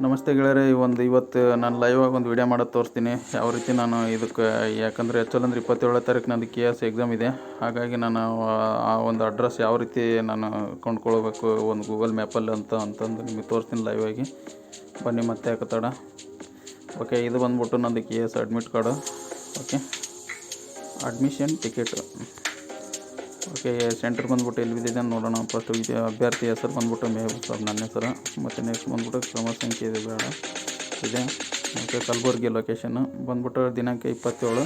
ನಮಸ್ತೆ ಗೆಳೆಯರೆ ಒಂದು ಇವತ್ತು ನಾನು ಲೈವ್ ಆಗಿ ಒಂದು ವಿಡಿಯೋ ಮಾಡೋದು ತೋರಿಸ್ತೀನಿ. ಯಾವ ರೀತಿ ನಾನು ಇದಕ್ಕೆ, ಯಾಕಂದರೆ ಆ್ಯಕ್ಚುಲ್ ಅಂದರೆ ಇಪ್ಪತ್ತೇಳನೇ ತಾರೀಕು ನಂದು ಕೆ ಎಸ್ ಎಕ್ಸಾಮ್ ಇದೆ. ಹಾಗಾಗಿ ನಾನು, ಆ- ಒಂದು ಅಡ್ರೆಸ್ ಯಾವ ರೀತಿ ನಾನು ಕೊಂಡ್ಕೊಳ್ಬೇಕು, ಒಂದು ಗೂಗಲ್ ಮ್ಯಾಪಲ್ಲಿ ಅಂತ, ಅಂತಂದು ನಿಮಗೆ ತೋರಿಸ್ತೀನಿ ಲೈವ್ ಆಗಿ. ಬನ್ನಿ ಮತ್ತೆ ಯಾಕೆ ತಡ. ಓಕೆ ಇದು ಬಂದ್ಬಿಟ್ಟು ನಂದು K S admit card okay admission ticket okay centre ಬಂದ್ಬಿಟ್ಟು ಎಲ್ಲಿ ಬಿದ್ದಿದೆ ನೋಡೋಣ. ಫಸ್ಟ್ ಅಭ್ಯರ್ಥಿ ಹೆಸರು ಬಂದ್ಬಿಟ್ಟು ಮೇಹಬೂಬ್ ಸರ್, ನನ್ನ ಹೆಸರು. ಮತ್ತು ನೆಕ್ಸ್ಟ್ ಬಂದ್ಬಿಟ್ಟು ಕ್ರಮ ಸಂಖ್ಯೆ ಇದೆ, ಬೇಡ. ಇದೆ. ಮತ್ತು ಕಲಬುರ್ಗಿ ಲೊಕೇಶನ್ನು ಬಂದ್ಬಿಟ್ಟು ದಿನಾಂಕ ಇಪ್ಪತ್ತೇಳು.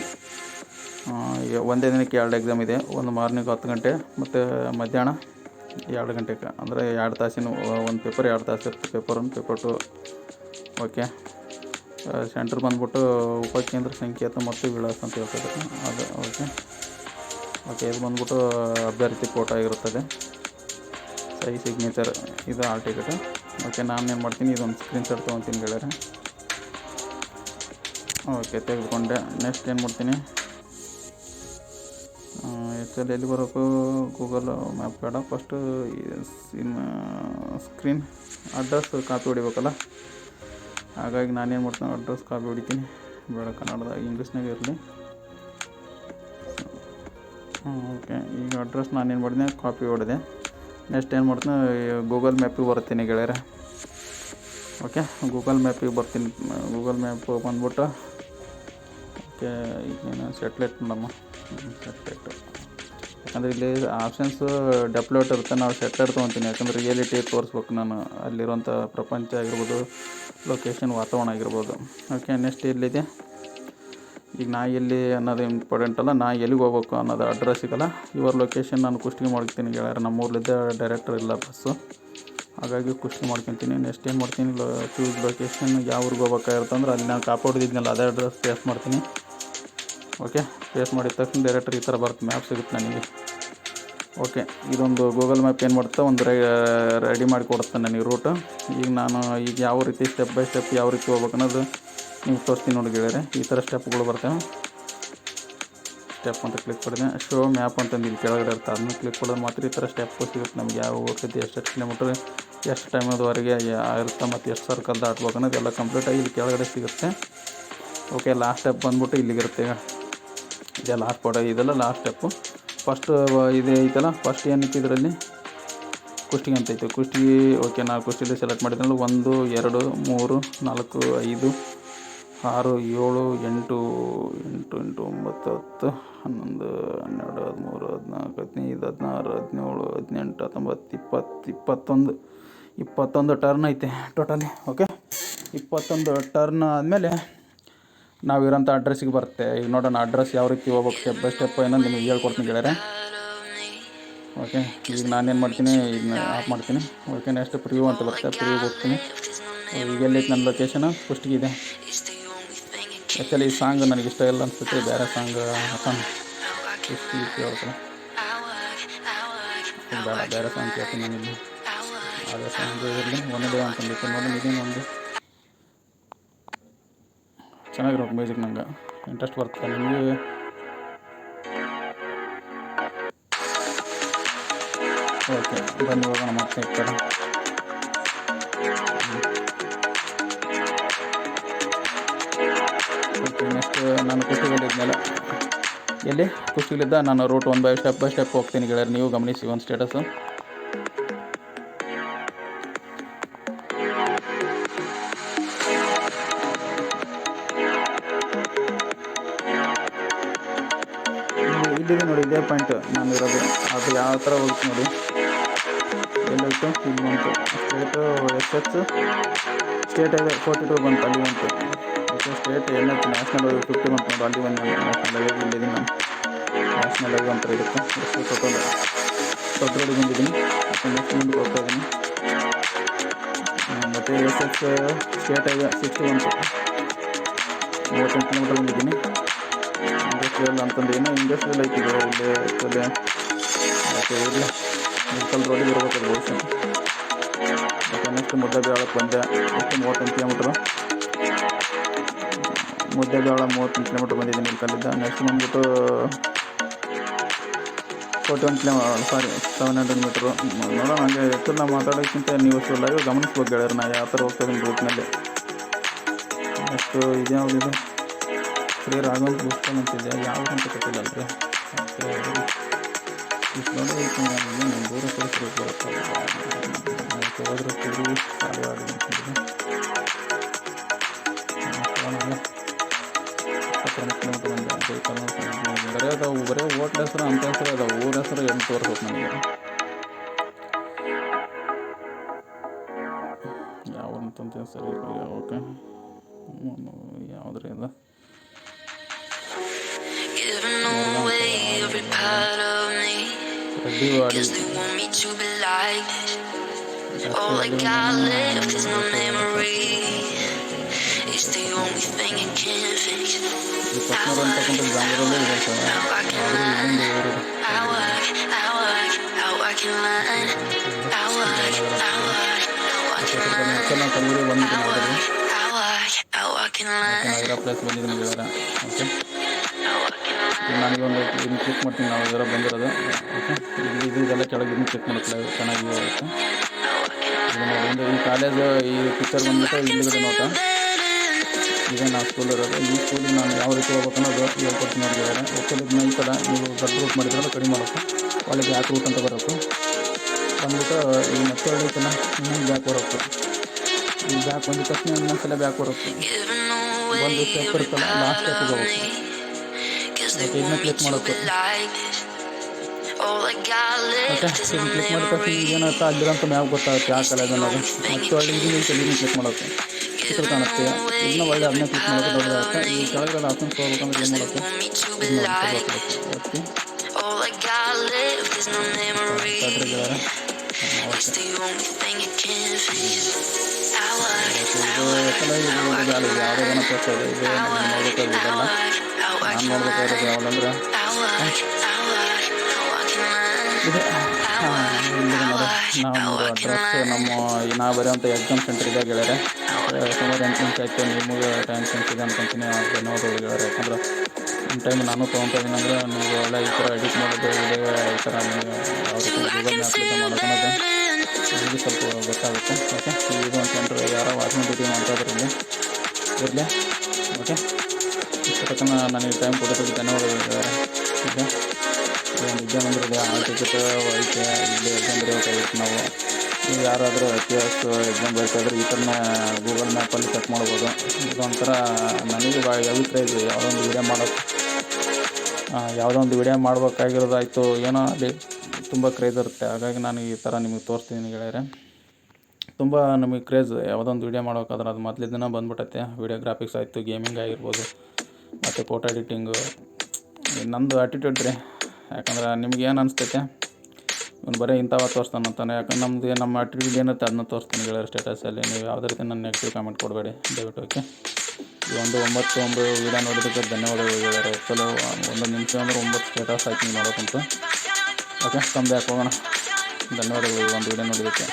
ಒಂದೇ ದಿನಕ್ಕೆ ಎರಡು ಎಕ್ಸಾಮ್ ಇದೆ. ಒಂದು ಮಾರ್ನಿಂಗ್ ಹತ್ತು ಗಂಟೆ, ಮತ್ತು ಮಧ್ಯಾಹ್ನ ಎರಡು ಗಂಟೆಗೆ ಅಂದರೆ ಎರಡು ತಾಸಿನ ಒಂದು ಪೇಪರ್ ಎರಡು ತಾಸು ಇರುತ್ತೆ ಪೇಪರ್ ಒಂದು ಪೇಪರ್ ಟು ಓಕೆ ಸೆಂಟ್ರ್ ಬಂದ್ಬಿಟ್ಟು ಉಪಕೇಂದ್ರ ಸಂಕೇತ ಮತ್ತು ವಿಳಾಸ ಅಂತ ಹೇಳ್ತಾರೆ ಅದು ಓಕೆ ಓಕೆ, ಇದು ಬಂದ್ಬಿಟ್ಟು ಅಭ್ಯರ್ಥಿ ಫೋಟೋ ಆಗಿರುತ್ತದೆ ಸೈ ಸಿಗ್ನೇಚರ್ ಇದು ಆಲ್ ಟಿಕೆಟ್ ಓಕೆ, ನಾನು ಏನು ಮಾಡ್ತೀನಿ, ಇದೊಂದು ಸ್ಕ್ರೀನ್ ಶಾಟ್ ತೊಗೊತೀನಿ ಗೆಳೆಯರೆ. ಓಕೆ, ತೆಗೆದುಕೊಂಡೆ. ನೆಕ್ಸ್ಟ್ ಏನು ಮಾಡ್ತೀನಿ? ಆ್ಯಕ್ಚುಲಿ ಎಲ್ಲಿ ಬರೋಕು ಗೂಗಲ್ ಮ್ಯಾಪ್ ಬೇಡ. ಫಸ್ಟು ಇನ್ನು ಸ್ಕ್ರೀನ್ ಅಡ್ರೆಸ್ ಕಾಪಿ ಹೊಡಿಬೇಕಲ್ಲ? ಹಾಗಾಗಿ ನಾನೇನು ಮಾಡ್ತೀನಿ ಅಡ್ರೆಸ್ ಕಾಪಿ ಹೊಡಿತೀನಿ. ಬೇಡ ಕನ್ನಡದಾಗ ಇಂಗ್ಲೀಷ್ನಾಗೆ ಇರಲಿ. ಓಕೆ, ಈಗ ಅಡ್ರೆಸ್ ನಾನೇನು ಮಾಡಿದೆ ಕಾಪಿ ಹೊಡೆದೆ. ನೆಕ್ಸ್ಟ್ ಏನು ಮಾಡ್ತೀನಿ ಗೂಗಲ್ ಮ್ಯಾಪಿಗೆ ಬರ್ತೀನಿ ಗೆಳೆಯರೆ. ಓಕೆ ಗೂಗಲ್ ಮ್ಯಾಪಿಗೆ ಬರ್ತೀನಿ. ಗೂಗಲ್ ಮ್ಯಾಪ್ ಬಂದ್ಬಿಟ್ಟು, ಓಕೆ ಈಗೇನು ಸೆಟ್ಲೈಟ್ ಮಾಡಮ್ಮ ಸೆಟ್ಲೈಟ್ ಯಾಕಂದರೆ ಇಲ್ಲಿ ಆಪ್ಷನ್ಸು ಡೆಪ್ಲೋಟ್ ಇರುತ್ತೆ. ನಾವು ಸೆಟ್ಲೈಟ್ ತೊಗೊತೀನಿ. ಯಾಕಂದರೆ ರಿಯಾಲಿಟಿ ತೋರಿಸ್ಬೇಕು ನಾನು. ಅಲ್ಲಿರುವಂಥ ಪ್ರಪಂಚ ಆಗಿರ್ಬೋದು ಲೊಕೇಶನ್ ವಾತಾವರಣ ಆಗಿರ್ಬೋದು. ಓಕೆ ನೆಕ್ಸ್ಟ್ ಎಲ್ಲಿದೆ? ಈಗ ನಾ ಎಲ್ಲಿ ಅನ್ನೋದು ಇಂಪಾರ್ಟೆಂಟ್ ಅಲ್ಲ, ನಾ ಎಲ್ಲಿಗೆ ಹೋಗ್ಬೇಕು ಅನ್ನೋದು ಅಡ್ರೆಸ್ ಸಿಗೋಲ್ಲ. ಇವ್ರ ಲೊಕೇಶನ್ ನಾನು ಕುಷ್ಟಿಗೆ ಮಾಡ್ತೀನಿ ಗೆಳೆಯರು ನಮ್ಮ ಊರ್ಲಿದ್ದ ಡೈರೆಕ್ಟರ್ ಇಲ್ಲ ಬಸ್ಸು. ಹಾಗಾಗಿ ಕುಷ್ಟಿ ಮಾಡ್ಕೊತೀನಿ. ನೆಕ್ಸ್ಟ್ ಏನು ಮಾಡ್ತೀನಿ? ಚೂಸ್ ಲೊಕೇಶನ್ ಯಾವ ಊರಿಗೆ ಹೋಗ್ಬೇಕಾಗಿರ್ತಂದ್ರೆ ಅಲ್ಲಿ ನಾನು ಕಾಪಾಡಿದ್ನಲ್ಲ, ಅದೇ ಅಡ್ರೆಸ್ ಪೇಸ್ ಮಾಡ್ತೀನಿ. ಓಕೆ ಪೇಸ್ ಮಾಡಿದ ತಕ್ಷಣ ಡೈರೆಕ್ಟರ್ ಈ ಥರ ಬರುತ್ತೆ ಮ್ಯಾಪ್ ಸಿಗುತ್ತೆ ನನಗೆ. ಓಕೆ ಇದೊಂದು ಗೂಗಲ್ ಮ್ಯಾಪ್ ಏನು ಮಾಡುತ್ತೆ? ಒಂದು ರೆಡಿ ಮಾಡಿ ಕೊಡುತ್ತೆ ನನಗೆ ರೂಟ್ ಈಗ ನಾನು ಈಗ ಯಾವ ರೀತಿ ಸ್ಟೆಪ್ ಬೈ ಸ್ಟೆಪ್ ಯಾವ ರೀತಿ ಹೋಗ್ಬೇಕು ಅನ್ನೋದು ನೀವು ತೋರಿಸ್ತೀನಿ ನೋಡಿ ಗೆಳೆಯರೆ, ಈ ಥರ ಸ್ಟೆಪ್ಗಳು ಬರ್ತವೆ. ಸ್ಟೆಪ್ ಅಂತ ಕ್ಲಿಕ್ ಮಾಡಿದೆ. ಶೋ ಮ್ಯಾಪ್ ಅಂತಂದು ಇಲ್ಲಿ ಕೆಳಗಡೆ ಇರುತ್ತೆ, ಅದನ್ನ ಕ್ಲಿಕ್ ಮಾಡಿದ್ರೆ ಮಾತ್ರ ಈ ಥರ ಸ್ಟೆಪ್ ಸಿಗುತ್ತೆ ನಮ್ಗೆ. ಯಾವ ಹೋಗ್ತೈತಿ ಎಷ್ಟು ಕಿಲೋಮೀಟ್ರ್, ಎಷ್ಟು ಟೈಮದವರೆಗೆ ಇರುತ್ತೆ ಮತ್ತು ಎಷ್ಟು ಸರ್ಕಲ್ ದಾಟ್ಬೇಕು ಅನ್ನೋದು ಎಲ್ಲ ಕಂಪ್ಲೀಟಾಗಿ ಇಲ್ಲಿ ಕೆಳಗಡೆ ಸಿಗುತ್ತೆ. ಓಕೆ ಲಾಸ್ಟ್ ಸ್ಟೆಪ್ ಬಂದ್ಬಿಟ್ಟು ಇಲ್ಲಿಗಿರುತ್ತೆ ಈಗ. ಇದೆ ಲಾಸ್ಟ್ ಇದೆಲ್ಲ ಲಾಸ್ಟ್ ಸ್ಟೆಪ್ಪು ಫಸ್ಟ್ ಇದು ಐತಲ್ಲ ಫಸ್ಟ್ ಏನೈತಿ ಇದರಲ್ಲಿ? ಕುಷ್ಟಿಗೆ ಅಂತ ಕುಷ್ಟಿ ಓಕೆ ನಾನು ಕುಷ್ಟಿಲಿ ಸೆಲೆಕ್ಟ್ ಮಾಡಿದ್ಮೇಲೆ ಒಂದು, ಎರಡು, ಮೂರು, ನಾಲ್ಕು, ಐದು ಆರು, ಏಳು, ಎಂಟು ಎಂಟು ಎಂಟು, ಒಂಬತ್ತು, ಹತ್ತು, ಹನ್ನೊಂದು, ಹನ್ನೆರಡು, ಹದಿಮೂರು, ಹದಿನಾಲ್ಕು, ಹದಿನೈದು, ಹದಿನಾರು, ಹದಿನೇಳು, ಹದಿನೆಂಟು, ಹತ್ತೊಂಬತ್ತು, ಇಪ್ಪತ್ತು, ಇಪ್ಪತ್ತೊಂದು ಇಪ್ಪತ್ತೊಂದು ಟರ್ನ್ ಐತೆ ಟೋಟಲಿ ಓಕೆ ಇಪ್ಪತ್ತೊಂದು ಟರ್ನ್ ಆದಮೇಲೆ ನಾವಿರೋಂಥ ಅಡ್ರೆಸ್ಸಿಗೆ ಬರುತ್ತೆ. ಈಗ ನೋಡೋಣ ಅಡ್ರೆಸ್ ಯಾವ ರೀತಿ ಹೋಗ್ಬೇಕು ಸ್ಟೆಪ್ ಬೈ ಸ್ಟೆಪ್ ಏನೋ ನಿಮಗೆ ಹೇಳ್ಕೊಡ್ತೀನಿ ಗೆಳೆಯರೆ. ಓಕೆ ಈಗ ನಾನೇನು ಮಾಡ್ತೀನಿ, ಈಗ ಆಫ್ ಮಾಡ್ತೀನಿ. ಓಕೆ ನೆಕ್ಸ್ಟ್ ಪ್ರಿವ್ಯೂ ಅಂತ ಬರುತ್ತೆ ಪ್ರಿವ್ಯೂ ಹೋಗ್ತೀನಿ ಈಗ ಎಲ್ಲೈತೆ ನನ್ನ ಲೊಕೇಶನ್ ಫಸ್ಟಿಗೆ ಇದೆ. ಆ್ಯಕ್ಚುಲಿ ಈ ಸಾಂಗ್ ಇಷ್ಟ ಇಲ್ಲ ಅನ್ಸುತ್ತೆ, ಬೇರೆ ಸಾಂಗ್ ಕೇಳ್ತಾರೆ ಬೇಡ, ಬೇರೆ ಸಾಂಗ್ ಕೇಳ್ತೀನಿ ನಾನಿಲ್ಲಿ ಅದೇ ಸಾಂಗ್ ಇರಲಿ ಒಂದೇ ಅಂತಂದಿತ್ತು ನೋಡಿ ಇದೇನು ಒಂದು. ಚೆನ್ನಾಗಿರೋ ಮ್ಯೂಸಿಕ್ ನಂಗೆ. ಇಂಟ್ರೆಸ್ಟ್ ಬರ್ತದೆ ನಿಮಗೆ. ಓಕೆ ಬನ್ನಿ, ಹೋಗೋಣ ಮತ್ತೆ ಈ ನೆಕ್ಸ್ಟ್ ನಾನು ಕುಸ್ತಿಗಳಿದ್ಮೇಲೆ ಎಲ್ಲಿ? ಖುಷಿಲಿದ್ದ ನಾನು route one by step by step ಹೋಗ್ತೀನಿ ಗೆಳೆಯರು, ನೀವು ಗಮನಿಸಿ ಒಂದು ಸ್ಟೇಟಸು. ಇಲ್ಲಿ ಇಲ್ಲಿದೆ ನೋಡಿ, ಇದೇ ಪಾಯಿಂಟ್ ನಾನು ಇರೋದು. ಅದು ಯಾವ ಥರ ಹೋಗುತ್ತೆ ನೋಡಿ. ಎಲ್ಲೋಯ್ತು, ಇಲ್ಲಿ ಬಂತು. State S state forty two ಬಂತು, ಅಲ್ಲಿ ಬಂತು. ಸ್ಟೇಟ್ ಏನೈತೆ ನ್ಯಾಷನಲ್ ಲೆವೆಲ್ ಫಿಫ್ಟಿ ಅಲ್ಲಿ ಒಂದು ನ್ಯಾಷನಲ್ ಲೆವೆಲ್ ಬಂದಿದ್ದೀನಿ ನಾನು. ನ್ಯಾಷನಲ್ ಲೆವೆಲ್ ಅಂತ ಇದಕ್ಕೆ ಎಷ್ಟು ಬಂದಿದ್ದೀನಿ. ಮತ್ತು ನೆಕ್ಸ್ಟ್ ಮುಂದಕ್ಕೆ ಹೋಗ್ತಾ ಇದ್ದೀನಿ. ಮತ್ತು S S state highway sixty one ಮೂವತ್ತೆಂಟು ಕಿಲೋಮೀಟರ್ ಬಂದಿದ್ದೀನಿ. ಇಂಡಸ್ಟ್ರಿಯಲ್ ಅಂತಂದೇನು ಇಂಡಸ್ಟ್ರಿಯಲ್ ಐತಿ ಇದು. ಇಲ್ಲಿ ಆ್ಯಕ್ಚುಲಿ ಓಕೆ ಇರಲಿ ಮೆಡಿಕಲ್ ರೋಡಿಗೆ ಬರ್ಬೇಕು ಬಹುಶಃ ಮತ್ತು ನೆಕ್ಸ್ಟ್ ಮುದ್ದೆಬೇಳಕ್ಕೆ ಬಂದೆ. ನೆಕ್ಸ್ಟ್ ಮೂವತ್ತೊಂದು ಕಿಲೋಮೀಟ್ರು ಮುದ್ದೆಬೇಳ ಮೂವತ್ತೊಂದು ಕಿಲೋಮೀಟ್ರ್ ಬಂದಿದ್ದೀನಿ ಇಲ್ಲಿ ಕಲ್ಲಿದ್ದ ನೆಕ್ಸ್ಟ್ ಬಂದ್ಬಿಟ್ಟು forty one kilo sorry seven hundred metre ನೋಡೋಣ ಹಂಗೆ ಹೆಚ್ಚು ನಾವು ಮಾತಾಡೋಕ್ಕಿಂತ ನೀವು ಅಷ್ಟು ಲೈವ್ ಗಮನಿಸ್ಬೇಕು ಗೆಳೆಯರು. ನಾ ಯಾವ ಥರ ಹೋಗ್ತಾ ಗ್ರೂಪ್ನಲ್ಲಿ ನೆಕ್ಸ್ಟು ಇದ್ಯಾವುದು ಇದು? ಶ್ರೀ ರಾಘವ್ ಬೂಸ್ಟನ್ ಅಂತಿದೆ ಯಾವುದು ಅಂತ ಗೊತ್ತಿಲ್ಲ ಅಲ್ರಿ ಇಷ್ಟು ನೋಡಿ ದೂರ ಕಳಿಸ್ಬೇಕು ಹೋದ್ರೆ ತಿರುಗಿ ಅಂತ ಮಾಡ್ಕೊಂಡು ಬರೇ ಅದಾವು ಬರೇ ಓಟ್ ಹೆಸರು ಅಂತ ಹೆಸರು ಅದಾವ ಊರ ಹೆಸರು ಎಂಟು ತೋರಿಸ್ಬೇಕು ನನಗೆ ಯಾವಂತ ಸರಿ ಯಾವಾಗ ಯಾವ್ದ್ರ ಇದು Cause they want me to be like All I got left is my memories ಪಟ್ನೂರು ಅಂತಕ್ಕಂಥ ಬ್ಯಾಂಗ್ಳೂರಲ್ಲೇ ಇದೆ ಸರ್ ಆದರೂ ಇಲ್ಲಿಂದ. ನೆಕ್ಸ್ಟ್ ನಾವು ಕಲಬುರಗಿ ಬಂದಿದ್ದೀನಿ line. ನಗರ ಪ್ಲೇಸ್ ಬಂದಿದ್ದೀನಿ ಗೆಳೆಯರ okay I work in line. ನನಗೆ ಒಂದು ಇದನ್ನು ಕ್ಲಿಕ್ ಮಾಡ್ತೀನಿ ನಾವು ಇದರ ಬಂದಿರೋದು ಓಕೆ ಇದು ಇದೆಲ್ಲ ಕೆಳಗೆ ಇದನ್ನು ಕ್ಲಿಕ್ ಮಾಡಕ್ಕೆ ಚೆನ್ನಾಗಿ ಆಗುತ್ತೆ ಇದನ್ನು ಒಂದು ಈ ಕಾಲೇಜು ಈ ಪಿಕ್ಚರ್ ಬಂದ್ಬಿಟ್ಟು ಇಲ್ಲಿಗಡೆ ನೋಟ ಈಗ ನಾವು ಸ್ಕೂಲ್ ಇರೋದು. ಈ ಸ್ಕೂಲಿಗೆ ನಾನು ಯಾವ ರೀತಿ ಹೋಗ್ಬೇಕು ಅನ್ನೋದು ಹೇಳ್ಕೊಡ್ತೀನಿ ನೋಡಿ ಗೆಳೆಯರೆ ಒಕ್ಕಲಿಗೆ ಈ ಥರ ನೀವು ದೊಡ್ಡ ರೂಟ್ ಮಾಡಿದ್ರೆ ಕಡಿಮೆ ಮಾಡೋಕ್ಕೆ ಕಾಲೇಜ್ ಬ್ಯಾಕ್ ರೂಟ್ ಅಂತ ಬರಬೇಕು. ಬಂದ್ಬಿಟ್ಟು, ಈ ಮತ್ತೆ ಐತಲ್ಲ ಇನ್ನೊಂದು ಬ್ಯಾಕ್ ಬರೋಕು ಈ ಬ್ಯಾಕ್ ಬಂದ ತಕ್ಷಣ ಇನ್ನೊಂದ್ಸಲ ಬ್ಯಾಕ್ ಬರೋಕು ಒಂದು ಸ್ಟೆಪ್ ಇರ್ತಲ್ಲ ಲಾಸ್ಟ್ ಸ್ಟೆಪ್ ಹೋಗ್ಬೇಕು. ಇದನ್ನ be ಮಾಡಬೇಕು. ಕ್ಲಿಕ್ ಮಾಡಿದ ತಕ್ಷಣ ಏನಾಗುತ್ತೆ ಅಲ್ಲಿರೋಂಥ ಮ್ಯಾಪ್ ಗೊತ್ತಾಗುತ್ತೆ ಆ ಕಲೆ ಅನ್ನೋದು. ಮತ್ತೆ ಒಳ್ಳೆ ಇದನ್ನು ಕ್ಲಿಕ್ ಮಾಡೋಕ್ಕೆ ಚಿತ್ರ ಕಾಣುತ್ತೆ ಇದನ್ನ ಒಳ್ಳೆ ಅದನ್ನ ಕ್ಲಿಕ್ ಮಾಡೋದು ದೊಡ್ಡದಾಗುತ್ತೆ ಈ ಕೆಳಗಡೆ ಆಪ್ಷನ್ಸ್ ಹೋಗ್ಬೇಕಂದ್ರೆ ಏನು ಮಾಡೋಕ್ಕೆ Want me to be ಇದನ್ನ like ಒತ್ತಿ ಒತ್ತಿ All I got left is my memory. ತಡ್ರಿ ಗೆಳೆಯರೆ It's the only thing I can't fix. I work, ಇದು ಎತ್ತಲ ಇದು ಇದು ಬ್ಯಾಡ ಇದು ಯಾವುದೋ ಜನ ತೋರಿಸ್ತಾ ಇದೆ ಇದು ನಮ್ಗೆ ನೋಡ್ಬೇಕಾದ್ರೆ ಇದೆಲ್ಲ I work, ನಾನು ನೋಡ್ಬೇಕಾಗಿರೋದು ಯಾವಲ್ಲಂದ್ರೆ I work, I work, I work in line. ಇದೆ ಹಾಂ ಇಲ್ಲಿದೆ ನೋಡಿ ನಮ್ಮದು ಅಡ್ರೆಸ್ ನಮ್ಮ ಈ ನಾವು ಬರೆಯುವಂಥ ಎಕ್ಸಾಮ್ ಸೆಂಟರ್ ಇದೆ ಗೆಳೆಯರೆ ಸುಮಾರು ಎಂಟು ನಿಮಿಷ ಆಯಿತು ನಿಮಗೆ ಟೈಮ್ ಇದೆ ಅನ್ಕೊಂತೀನಿ ಧನ್ಯವಾದಗಳು ಯಾಕಂದ್ರೆ ನಿಮ್ಮ ಟೈಮ್ ನಾನು ತೊಗೊತಾ ಇದ್ದೀನಿ ಅಂದರೆ ನಿಮಗೆ ಎಲ್ಲ ಈ ಥರ ಎಡಿಟ್ ಮಾಡೋದು ವಿಡಿಯೋ ಈ ಥರ ನೀವು ಯಾವ ಗೂಗಲ್ ಮ್ಯಾಪ್ಲಿಂದ ನಿಮಗೆ ಸ್ವಲ್ಪ ಗೊತ್ತಾಗುತ್ತೆ ಓಕೆ ಇದು ಅಂತಂದ್ರೆ ಯಾರೋ ವಾಚ್ಮನ್ ಡ್ಯೂಟಿ ಮಾಡ್ತಾ ಇರಲಿ ಓಕೆ ಇಷ್ಟು ತನಕ ನನಗೆ ಟೈಮ್ ಕೊಡೋದಕ್ಕೆ ಧನ್ಯವಾದಗಳು ಈಗ ಒಂದು ಎಕ್ಸಾಮ್ ಅಂದ್ರೆ ಆಲ್ ಟಿಕೆಟ್ ಐತೆ ಇಲ್ಲಿ ಎಕ್ಸಾಮ್ ಬರೆಯೋಕ್ಕಾಗಿತ್ತು ನಾವು. ಯಾರಾದರೂ ಕೆ ಎಸ್, ಎಕ್ಸಾಮ್ ಬರ್ತಾಯಿದ್ರೆ ಈ ಥರನೇ ಗೂಗಲ್ ಮ್ಯಾಪಲ್ಲಿ ಚೆಕ್ ಮಾಡ್ಬೋದು. ಇದೊಂಥರ ನನಗೆ ಭಾಳ ಅಭಿಪ್ರಾಯ ಇದೆ. ಯಾವುದೋ ಒಂದು ವಿಡಿಯೋ ಮಾಡೋಕ್ಕೆ ಯಾವುದೋ ಒಂದು ವಿಡಿಯೋ ಮಾಡಬೇಕಾಗಿರೋದಾಯಿತು, ಏನೋ ಅಲ್ಲಿ ತುಂಬ ಕ್ರೇಜ್ ಇರುತ್ತೆ. ಹಾಗಾಗಿ ನಾನು ಈ ಥರ ನಿಮಗೆ ತೋರಿಸ್ತೀನಿ ಗೆಳೆಯರೆ. ತುಂಬ ನಮಗೆ ಕ್ರೇಜ್ ಯಾವುದೊಂದು ವಿಡಿಯೋ ಮಾಡ್ಬೇಕಾದ್ರೆ ಅದು ದಿನ ಬಂದ್ಬಿಟ್ಟೈತೆ ವಿಡಿಯೋ ಗ್ರಾಫಿಕ್ಸ್ ಆಯಿತು ಗೇಮಿಂಗ್ ಆಗಿರ್ಬೋದು, ಮತ್ತು ಫೋಟೋ ಎಡಿಟಿಂಗು ನಂದು ಆ್ಯಟಿಟ್ಯೂಡ್ ರೀ. ಯಾಕಂದ್ರೆ ನಿಮ್ಗೆ ಏನು ಅನಿಸ್ತೈತೆ? ಇವ್ನು ಬರೀ ಇಂಥವ ತೋರಿಸ್ತಾನೆ ಅಂತಾನೆ. ಯಾಕಂದ್ರೆ ನಮ್ದು ನಮ್ಮ ಆಟಿಟ್ಯೂಡ್ ಏನಿರುತ್ತೆ ಅದನ್ನ ತೋರಿಸ್ತೀನಿ ಗೆಳೆಯರ ಸ್ಟೇಟಸಲ್ಲಿ ನೀವು ಯಾವುದೇ ರೀತಿ ನನ್ನ ನೆಗೆಟಿವ್ ಕಾಮೆಂಟ್ ಕೊಡಬೇಡಿ. ದಯವಿಟ್ಟು ಓಕೆ ಈ ಒಂದು ಒಂಬತ್ತು ಒಂದು ವಿಡಿಯೋ ನೋಡಿದ್ದಕ್ಕೆ ಧನ್ಯವಾದಗಳು ಗೆಳೆಯರೆ. ಚಲೋ, ಒಂದು ನಿಮಿಷ ಅಂದ್ರೆ ಒಂಬತ್ತು ಸ್ಟೇಟಸ್ ಹಾಕಿ ನೋಡೋಕ್ಕಂತು ಓಕೆ ಕಮ್ ಹಾಕೋಣ. ಧನ್ಯವಾದಗಳು ಈ ಒಂದು ವಿಡಿಯೋ ನೋಡಿದ್ದಕ್ಕೆ.